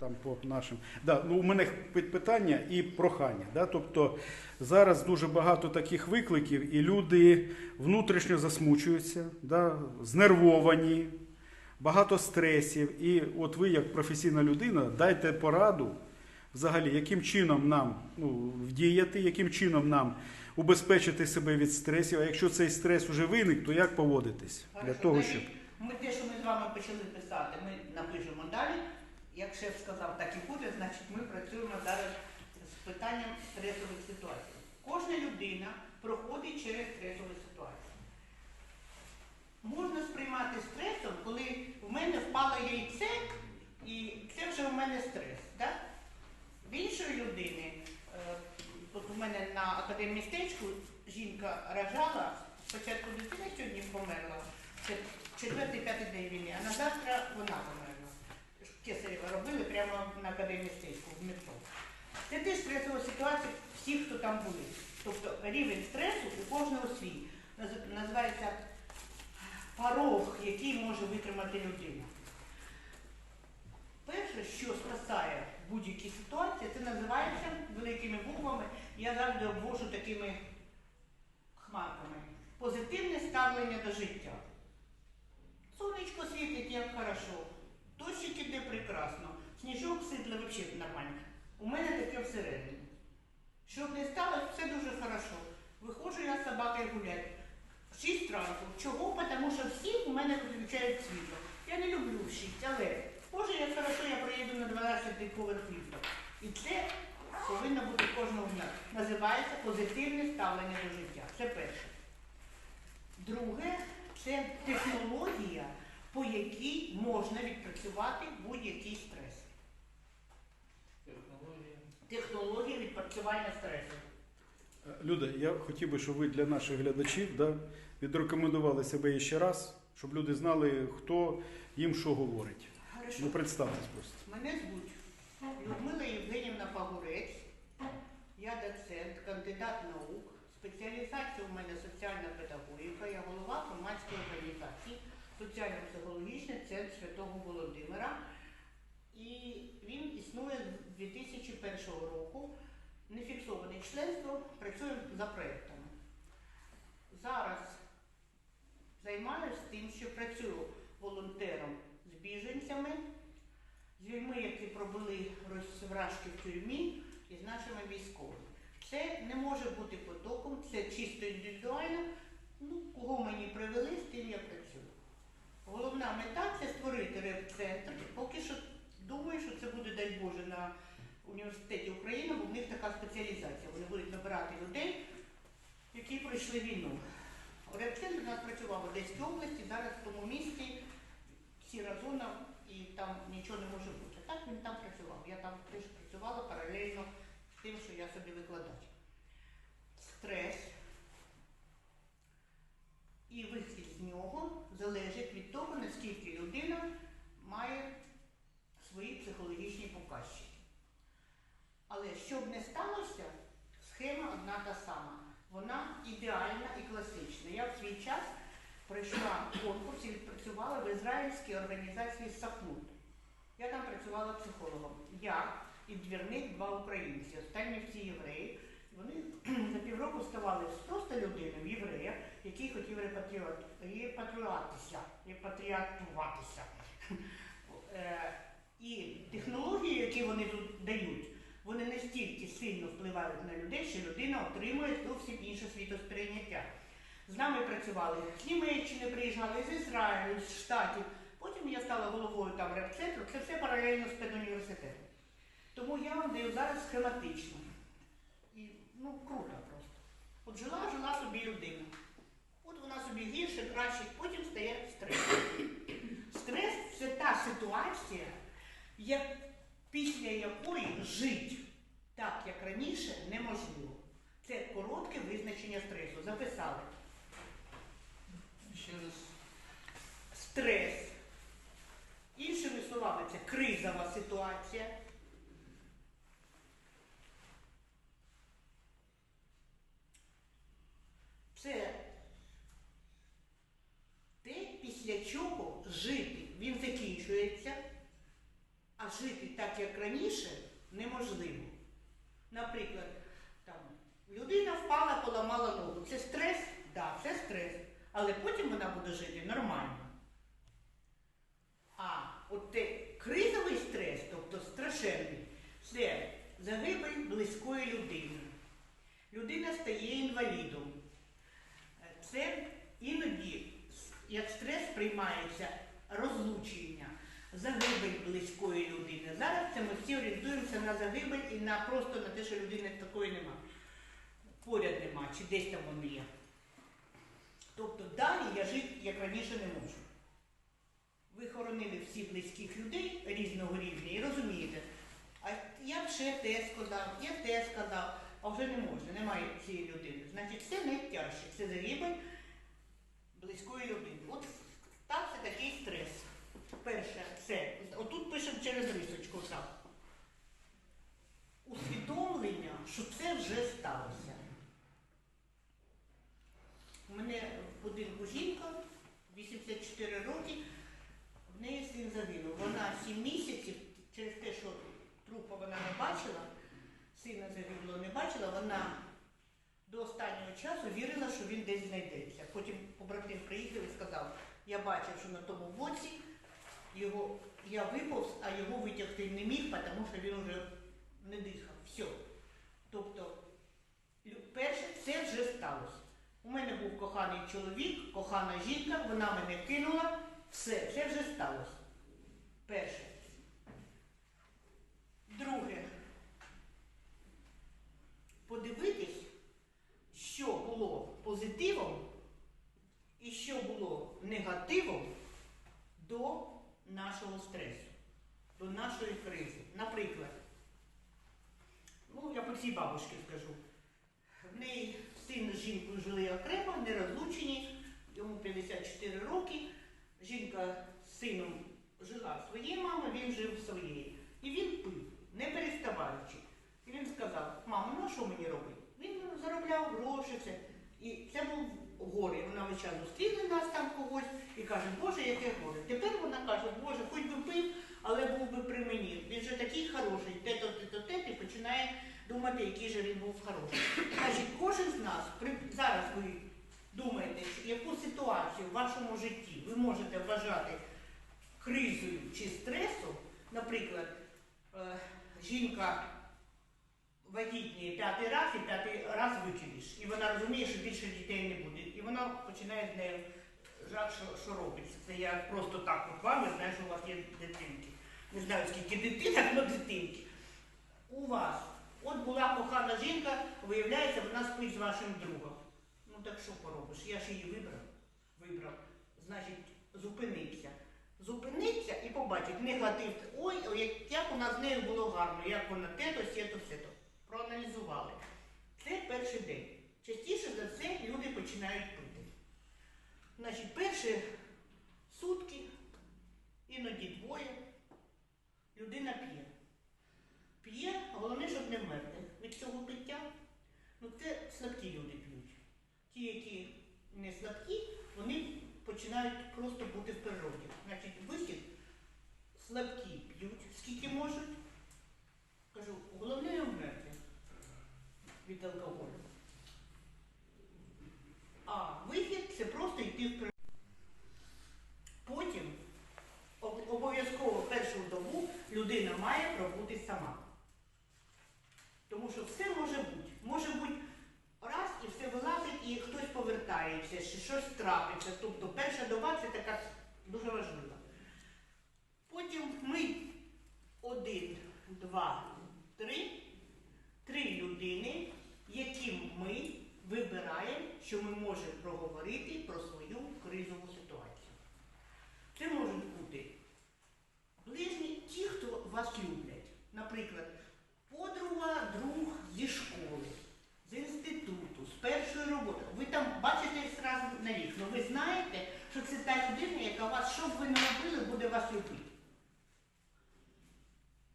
Там по нашим. Да, ну, у мене питання і прохання. Да? Тобто зараз дуже багато таких викликів, і люди внутрішньо засмучуються, да? знервовані, багато стресів. І от ви, як професійна людина, дайте пораду взагалі, яким чином нам ну, вдіяти, яким чином нам убезпечити себе від стресів. А якщо цей стрес вже виник, то як поводитись для того, щоб. Ми те, що ми з вами почали писати, ми напишемо далі. Як шеф сказав, так і буде, значить ми працюємо зараз з питанням стресових ситуацій. Кожна людина проходить через стресові ситуації. Можна сприймати стресом, коли в мене впало яйце, і це вже у мене стрес. Да? В іншої людини, е, от у мене на академмістечку жінка рожала, спочатку дитина сьогодні померла, це четвертий-п'ятий день війни, а на завтра вона померла. Кесарєва робили прямо на академмістечку в метро. Це теж стресова ситуація всіх, хто там були. Тобто рівень стресу у кожного свій. Називається порог, який може витримати людина. Перше, що спасає будь-які ситуації, це називається великими буквами, я завжди обвожу такими хмарками. Позитивне ставлення до життя. Сонечко світить як хорошо, іде прекрасно, сніжок сипле взагалі нормально. У мене таке всередині. Щоб не сталося, все дуже хорошо. Виходжу я з собакою гуляти. В 6 ранку. Чого? Тому що всі у мене виключають світло. Я не люблю в 6, але Боже, як хорошо, я проїду на 12 поверх ліфта. І це повинно бути кожного дня. Називається позитивне ставлення до життя. Це перше. Друге, це технологія, по якій можна відпрацювати будь-який стрес. Технологія відпрацювання стресу. Люда, я хотів би, щоб ви для наших глядачів да, відрекомендували себе ще раз, щоб люди знали, хто їм що говорить. Хорошо. Ну, представтесь просто. Мене звуть Людмила Євгенівна Пагурець. Я доцент, кандидат наук. Спеціалізація у мене соціальна педагогіка. Я голова громадської організації Соціально-психологічний центр Святого Володимира. І він існує з 2001 року. Нефіксоване членство, працює за проектами. Зараз займаюся тим, що працюю волонтером з біженцями, з людьми, які пробули розвражки в тюрмі, і з нашими військовими. Це не може бути потоком, це чисто індивідуально. Ну, кого мені привели, з тим я працюю. Головна мета це створити реп-центр. Поки що думаю, що це буде, дай Боже, на університеті України, бо в них така спеціалізація. Вони будуть набирати людей, які пройшли війну. Реп-центр у нас працював в Одеській області, зараз в тому місті сіра зона і там нічого не може бути. Так він там працював. Я там теж працювала паралельно з тим, що я собі викладач. Стрес і вихід з нього залежить від того, наскільки людина має свої психологічні показчики. Але щоб не сталося, схема одна та сама. Вона ідеальна і класична. Я в свій час пройшла конкурс і відпрацювала в ізраїльській організації Сахнут. Я там працювала психологом. Я і двірник два українці, останні всі євреї. Вони за півроку ставали просто людиною, єврея, який хотів репатріюватися, репатріатуватися. Е, І технології, які вони тут дають, вони настільки сильно впливають на людей, що людина отримує зовсім інше світосприйняття. З нами працювали з Німеччини, приїжджали з Ізраїлю, з Штатів. Потім я стала головою там реп-центру. Це все паралельно з педуніверситетом. Тому я вам даю зараз схематично. І, ну, круто просто. От жила, жила собі людина. От вона собі гірше, краще, потім стає стрес. Стрес це та ситуація, як, після якої жити так, як раніше, неможливо. Це коротке визначення. стресу. Записали. Ще раз. Стрес. Іншими словами, це кризова ситуація. Це те, після чого жити. Він закінчується, а жити так, як раніше, неможливо. Наприклад, там, людина впала, поламала ногу. Це стрес? Так, да, це стрес. Але потім вона буде жити нормально. А от те кризовий стрес, тобто страшенний, це загибель близької людини. Людина стає інвалідом. Це іноді як стрес приймається розлучення, загибель близької людини. Зараз це ми всі орієнтуємося на загибель і на просто на те, що людини такої нема. Поряд нема, чи десь там вони є. Тобто далі я жити як раніше не можу. Ви хоронили всіх близьких людей різного рівня і розумієте, а я ще те сказав, я те сказав, а вже не можна, немає цієї людини. Значить, це найтяжче, це загибель близької людини. От стався такий стрес. Перше, це, отут пишемо через рисочку так. Усвідомлення, що це вже сталося. У мене в будинку жінка, 84 роки, в неї син загинув. Вона 7 місяців через те, що трупа вона не бачила, сина загиблого не бачила, вона до останнього часу вірила, що він десь знайдеться. Потім побратим приїхав і сказав, я бачив, що на тому боці його, я виповз, а його витягти не міг, тому що він вже не дихав. Все. Тобто, перше, це вже сталося. У мене був коханий чоловік, кохана жінка, вона мене кинула. Все, це вже сталося. Перше. Друге. Подивитись, що було позитивом і що було негативом до нашого стресу, до нашої кризи. Наприклад, ну, я по цій бабушці скажу. В неї син з жінкою жили окремо, не розлучені, йому 54 роки. Жінка з сином жила своєї мами, він жив своєї. І він пив, не переставаючи. І він сказав, мамо, ну що мені робити? Він заробляв гроші, це. І це був горе. Вона весь час нас там когось і каже, Боже, яке горе. Тепер вона каже, Боже, хоч би пив, але був би при мені. Він же такий хороший, те-то, те-то, те, і починає думати, який же він був хороший. Значить, кожен з нас, зараз ви думаєте, яку ситуацію в вашому житті ви можете вважати кризою чи стресом, наприклад, е, жінка вагітніє п'ятий раз і п'ятий раз викидиш. І вона розуміє, що більше дітей не буде. І вона починає з нею жаль, що, що робиться. Це я просто так от вам, я знаю, що у вас є дитинки. Не знаю, скільки дитинок, але дитинки. У вас. От була кохана жінка, виявляється, вона спить з вашим другом. Ну так що поробиш? Я ж її вибрав. Вибрав. Значить, зупинився. Зупиниться і побачить негатив. Ой, ой, як- як у нас з нею було гарно, як вона те-то, сє-то, все-то. Проаналізували. Це перший день. Частіше за все люди починають пити. Значить, перші сутки, іноді двоє, людина п'є. П'є, головне, щоб не вмерти. Від цього пиття, ну це слабкі люди п'ють. Ті, які не слабкі, вони починають просто бути в природі. Значить, вихід слабкі п'ють, скільки можуть. Кажу, головне від алкоголю. А вихід це просто йти в природу. Потім обов'язково першу добу людина має пробути сама. Тому що все може бути. Може бути раз і все вилазить, і хтось повертається, чи щось трапиться. Тобто перша доба це така дуже важлива. Потім ми один, два, три, три людини, яким ми вибираємо, що ми можемо проговорити про свою кризову ситуацію. Це можуть бути ближні ті, хто вас люблять. Наприклад, подруга, друг зі школи, з інституту, з першої роботи. Ви там бачите зразу на вікно. Ну, ви знаєте, що це та людина, яка вас, що б ви не робили, буде вас любити.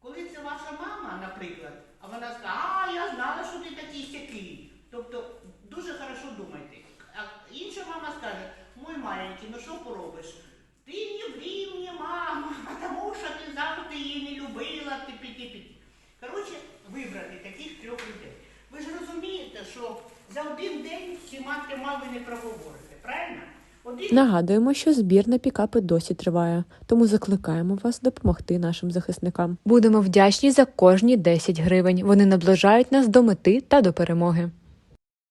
Коли це ваша мама, наприклад а вона скаже, а я знала, що ти такий сякий. Тобто дуже хорошо думайте. А інша мама скаже, мой маленький, ну що поробиш? Ти не врі мені, мама, тому що ти завжди її не любила, ти піти Коротше, вибрати таких трьох людей. Ви ж розумієте, що за один день всіма трьома ви не проговорите, правильно? Нагадуємо, що збір на пікапи досі триває, тому закликаємо вас допомогти нашим захисникам. Будемо вдячні за кожні 10 гривень. Вони наближають нас до мети та до перемоги.